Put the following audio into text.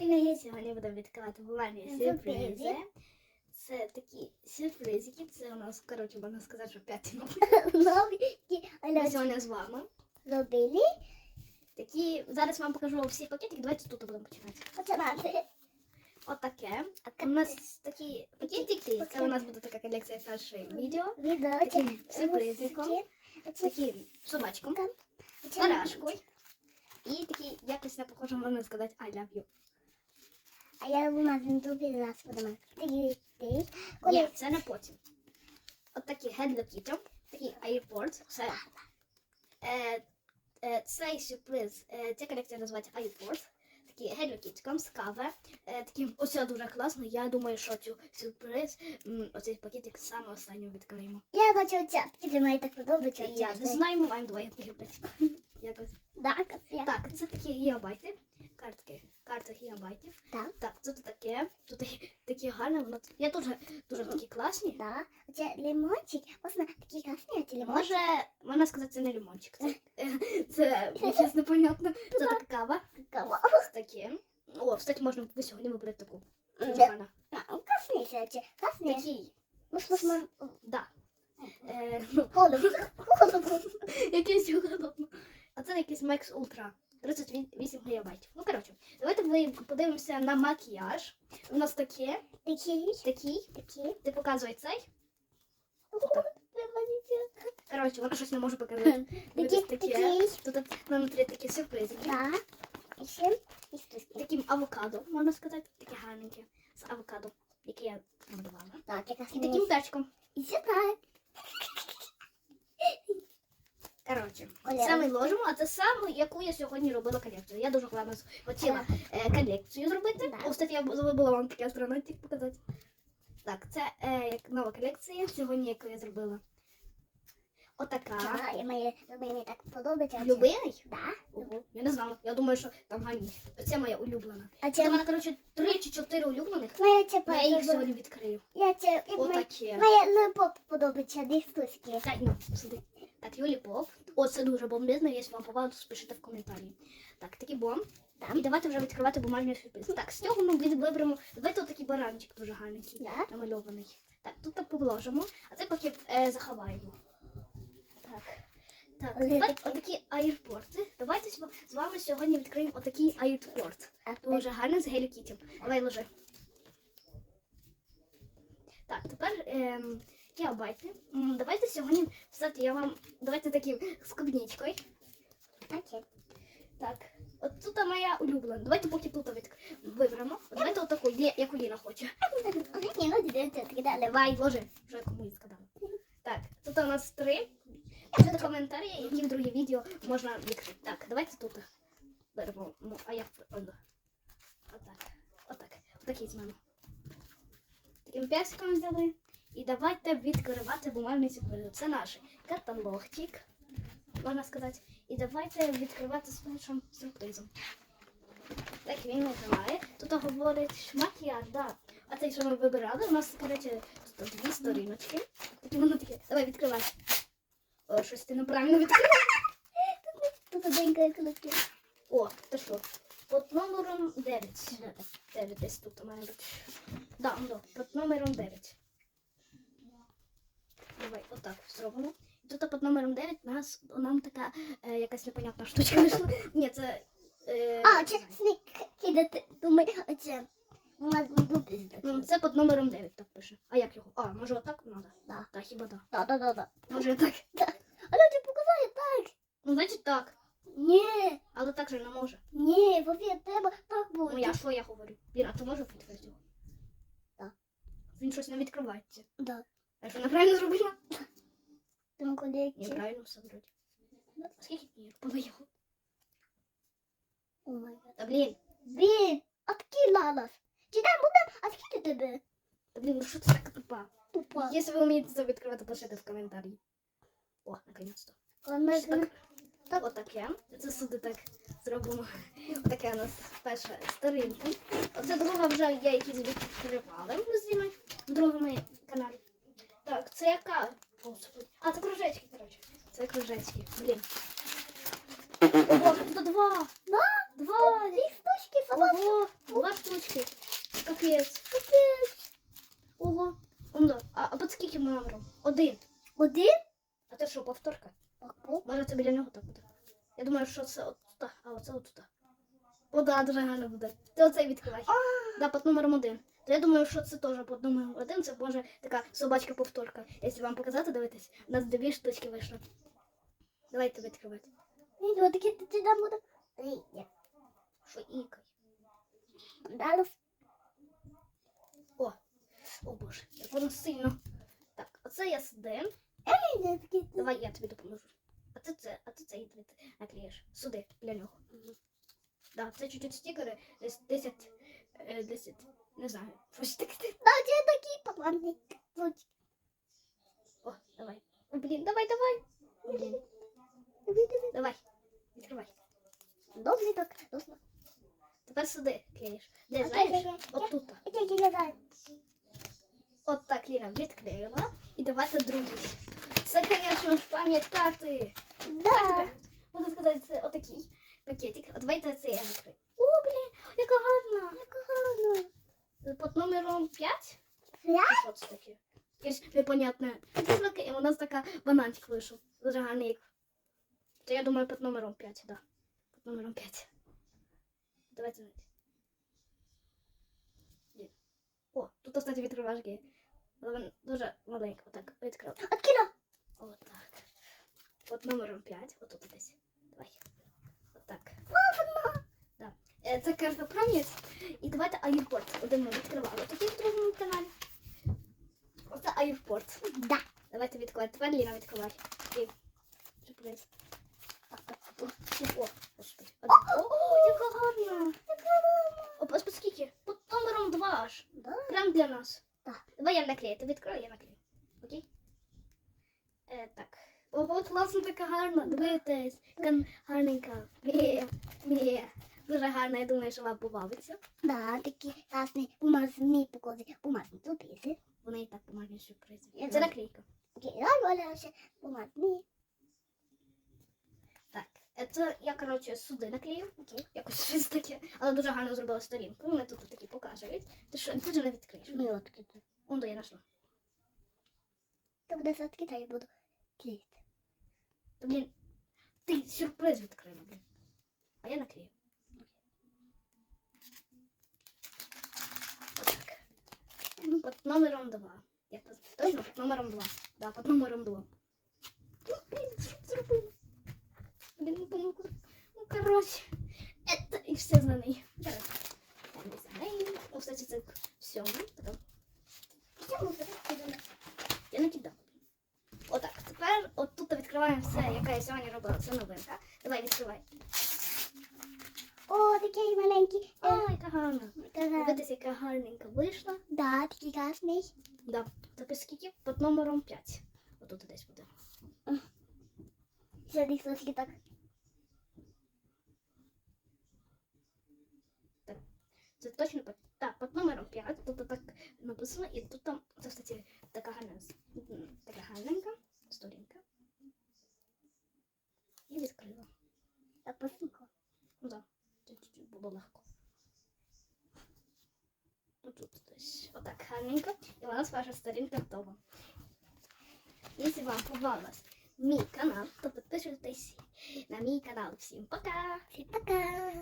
Привіт! Сьогодні будемо відкривати бумажні Сюрпризи. Це такі сюрпризики. Це у нас, коротше, можна сказати, що п'ятий. Ми сьогодні з вами. зробили. Такі, зараз вам покажу всі пакетики. Давайте тут будемо починати. Починати. Отаке. У нас такі пакетики. Це у нас буде така колекція першої відео. Відео. Таким сюрпризиком. Таким собачком, барашкою. І такі якось не похоже, можна сказати, I love you. А я бумажний тобі зараз будемо. Ти, ти. Ні, це не потім. От такі Kitty, такі Airports. Це, е, е, цей сюрприз, е, ця колекція називається Airports. Такі Hello з кави. Е, такі, оце дуже класно. Я думаю, що цю сюрприз, м, оцей пакетик саме останнього відкриємо. я хочу цяпки, для мене так подобається. Я не знаю, ми маємо двоє любить. Якось. Да, капець. Так, це такі гігабайти. Картки. Карта гігабайтів. Так. Так, тут таке. Тут такі- гарні. Воно я дуже дуже такі класні. Да. Оце лимончик. Можна такі красні, а ці лимончик. Може, можна сказати, це не лимончик. Це, е, це якесь непонятно. Це така кава. Кого? Ось таке. О, кстати, можна ви сьогодні вибрати таку. Да. ще, ці. Красні. Такий. Можна, можна. Да. Е, ну, Холодно. Холодно. якийсь удобно. Це якийсь Max Ultra. 38 гігабайтів. Ну, коротше, давайте ми подивимося на макіяж. У нас таке, Такі. такий. Такі. Ти показуй цей. Коротше, вона щось не може показати. Такі. таке. Такі. Тут внутрі такі сюрпризики. Да. І ще. Таким авокадо, можна сказати, таке гарненьке з авокадо, яке я намалювала. Так, якраз І таким перчиком. І ще так. Коротше, Ми ложимо, а це саме, яку я сьогодні робила колекцію. Я дуже гарно хотіла е, колекцію зробити. Да. О, кстати, я забула вам такий астронавтик показати. Так, це е, як нова колекція сьогодні, яку я зробила. Отака. І мені, мені так подобається. Любиний? Да. Ого, я не знала. Я думаю, що там гарні. Це моя улюблена. А Це мене, коротше, три чи чотири улюблених. моя це Я їх сьогодні відкрию. Я це, і моя, Отаке. моя липоп подобається, дві стуски. Так, ну, сюди. Так, Юлі Поп. О, це дуже бомбезно, якщо вам попало, пишіть в коментарі. Так, такий бомб. Так. І давайте вже відкривати бумажний сюрприз. Так, з цього ми виберемо. Давайте отакий баранчик дуже гарненький, Да. намальований. Так, тут так положимо, а це поки е, заховаємо. Так. Так, тепер отакі аєрпорти. Давайте з вами сьогодні відкриємо отакий аєрпорт. Дуже гарний з Гелі Кітті. Давай ложи. Так, тепер ем, гігабайти. Давайте сьогодні, кстати, я вам. Давайте таким з клубничкою. Таке. Так. От тут моя улюблена. Давайте поки тут виберемо. Давайте отаку, яку Ліна хоче. Ні, ну дивіться. Давай, ложи. Вже кому я сказала. Так, тут у нас три. Пишіть коментарі, які в другі відео можна відкрити. Так, давайте тут беремо. Ну, а воно? Отак. Отак. Отакий з мене. Таким персиком взяли. І давайте відкривати бумажний сюрприз. Це наш каталогчик, можна сказати. І давайте відкривати з першим сюрпризом. Так він відкриває. Тут говорить макіяж, да. А цей, що ми вибирали, у нас, коротше, тут дві сторіночки. Такі воно таке. Давай відкривай. О, щось ти неправильно відкрив. Тут оденька колектив. О, ти що? Под номером 9. 9 десь тут має бути. Да, да, під номером 9. Давай, отак зробимо. І тут під номером 9 нас, нам така е, якась непонятна штучка вийшла. Ні, це... Е, А, сник кидати. Думаю, оце. У нас буде ну, це під номером 9 так пише. А як його? А, може отак треба? Да. Так, хіба так. Да, да, да, да. Може так. Але ти показає так. Ну, значить так. Ні, Але так же не може. ні, повір, треба так Ну, буде. я що я говорю? Віра, ти можеш відкрити його? Так. Він щось не відкривається. Да. А що неправильно зробила? Тому колекція. Неправильно все вроді. А скільки днів його? О май гад. Та блін, Блін, а такий лалас. Чи там буде, а скільки тебе? та блін, ну що це така тупа? Тупа. Якщо ви вмієте це відкривати, пишіть в коментарі. О, наконець-то. Так, так. Отаке. Це сюди так зробимо. Отаке у нас перша сторінка. Оце друга вже є якісь відкривали ми з Дімою в другому каналі. Так, це яка? А, це кружечки, коротше. Це кружечки. Блін. Ого, тут два. Да? Два. Дві штучки, фоточки. Ого. Два штучки. Капець. Капець. Ого. Ондо. А, а під скільки номером? Один. Один? А це що, повторка? Може це біля нього так буде. Я думаю, що це от туди, а оце от туди. О, да, дуже гарно буде. Ти оцей відкривай. Да, під номером один. То я думаю, що це теж під номером один. Це може така собачка повторка. Якщо вам показати, дивитись, у нас дві штучки вийшло. Давайте відкривати. Ну. Що ікай. О, о боже, як воно сильно. Так, оце я таке ти. Давай я тобі допоможу. А ти це, а ти це наклеїш. Сюди, для нього. Да, це чуть-чуть стікери, десь 10, е, 10, не знаю, щось таке. Да, у тебе такий поганий. Ось. О, давай. О, блін, давай, давай. Блін, Диви, диви. давай. Відкривай. Добре так. Досно. Тепер сюди клеїш. Де, Окей, знаєш? окей, От тут. Окей, окей, окей. От так Ліна відклеїла. І давайте другий. Це, звісно ж, пам'ятати. Да. Буду сказати, це отакий пакетик. А давайте це я відкрию. Номером 5. П'ять? Що це таке? Якесь непонятне. Таке, і у нас така бананчик вийшов. Дуже гарний. То я думаю, під номером 5, да. Під номером 5. Давайте знайти. О, тут, кстати, відкривашки. Дуже маленька. Отак, відкрила. Откида. Отак. Під номером 5. Отут десь. Давай. Отак. Да. Е, Це карта пам'ять. І давайте аєрпорт. Один ми відкривали. Такий в другому каналі. Оце аєрпорт. Да. Давайте відкривати. Тепер Ліна відкривай. І сюрприз. Так, так, так. О, господи. О, яка гарна. О, ось по скільки? Під номером 2 аж. Да. Прям для нас. Так. Давай я наклею. Ти відкрой, я наклею. Окей? Е, так. О, от класно така гарна. Дивитесь. Гарненька. Мє, мє. Дуже гарна, я думаю, що вам побавиться. Да, такий класний бумажний покози. Бумажний сюрпризи. Вона і так бумажні сюрпризи. Це наклейка. Бумажний. Так. е, Це я, коротше, сюди наклею. Окей. Якось щось таке. Але дуже гарно зробила сторінку. Вони тут такі покажуть. Ти що, ти ж не відкриєш? Ми откидаємо. Он до я нашла. Ти будеш откидати, я буду клеїти. Та, блін, ти сюрприз відкрила, блін. А я наклею. Отак. Під номером 2. Я під- точно під номером 2. Да, під номером 2. Ну, блін, що б зробила? Блін, ну. Ну, коротше. Это і все. Там за. Ну, кстати, це все. Потом. Я накидала. Отак. Тепер тут відкриваємо все, яке я сьогодні робила. Це новинка. Давай відкривай. О, такий маленький. Е, яка гарна. Дивитися, яка гарненька вийшла. Да, такий класний. Да. Так скільки? Під номером 5. Отут десь буде. Десь трошки так. Це точно під, так, під номером 5. Тут так написано, і тут там, це, кстати, така гарна, така гарненька сторінка. І відкрила. Так, посунко. Ну так, це було легко. Ну тут десь отак гарненько. І у нас ваша сторінка готова. Якщо вам понравилось мій канал, то підписуйтесь на мій канал. Всім пока! Всім пока.